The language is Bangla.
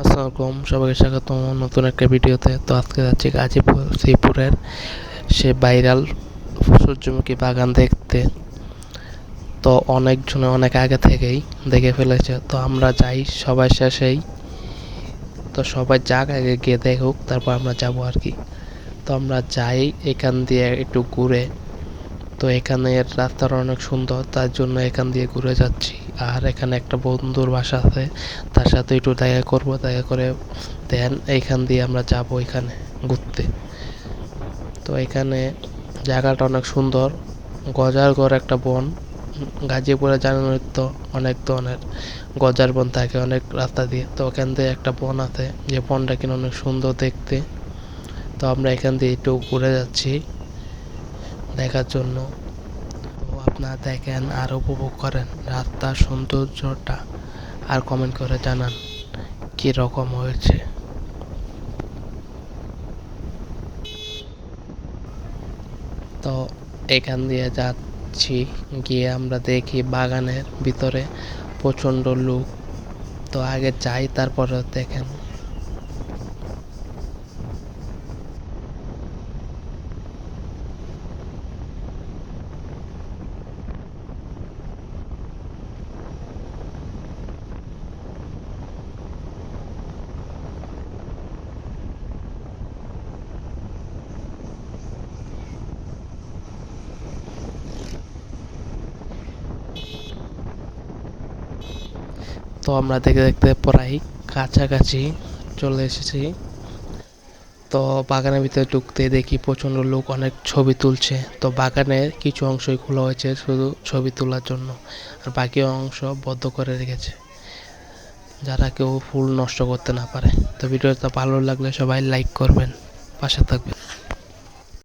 আসসালামাইকুম সবাইকে স্বাগত নতুন একটা ভিডিওতে। তো আজকে যাচ্ছি গাজীপুর, শ্রীপুরের সে ভাইরাল সূর্যমুখী বাগান দেখতে। তো অনেকজনে অনেক আগে থেকেই দেখে ফেলেছে। তো আমরা যাই সবাই শেষেই। তো সবাই যাক, আগে গিয়ে দেখুক, তারপর আমরা যাব আর কি। তো আমরা যাই এখান দিয়ে একটু ঘুরে। তো এখানের রাস্তাটা অনেক সুন্দর, তার জন্য এখান দিয়ে ঘুরে যাচ্ছি। আর এখানে একটা বন্ধুর বাসা আছে, তার সাথে একটু দেখা করব, দেখা করে দেন এইখান দিয়ে আমরা যাব এখানে ঘুরতে। তো এখানে জায়গাটা অনেক সুন্দর গজারগড় একটা বন গাজীপুরে জানানোর তো অনেক ধরনের, গজার বন থাকে অনেক রাস্তা দিয়ে। তো ওখান দিয়ে একটা বন আছে, যে বনটা কিনা অনেক সুন্দর দেখতে। তো আমরা এখান দিয়ে একটু ঘুরে যাচ্ছি। দেখার জন্য। তো আপনারা দেখেন আর উপভোগ করেন রাস্তার সৌন্দর্যটা। আর কমেন্ট করে জানান কি রকম হয়েছে। তো এখান দিয়ে যাচ্ছি, গিয়ে আমরা দেখি বাগানের ভিতরে প্রচণ্ড লোক। তো আগে যাই, তারপরে দেখেন। তো আমরা দেখতে দেখতে প্রায় কাছাকাছি চলে এসেছি। তো বাগানের ভিতরে ঢুকতে দেখি প্রচণ্ড লোক অনেক ছবি তুলছে। তো বাগানের কিছু অংশই খোলা হয়েছে শুধু ছবি তোলার জন্য। আর বাকি অংশ বদ্ধ করে রেখেছে, যারা কেউ ফুল নষ্ট করতে না পারে। তো ভিডিওটা ভালো লাগলে সবাই লাইক করবেন, পাশে থাকবেন।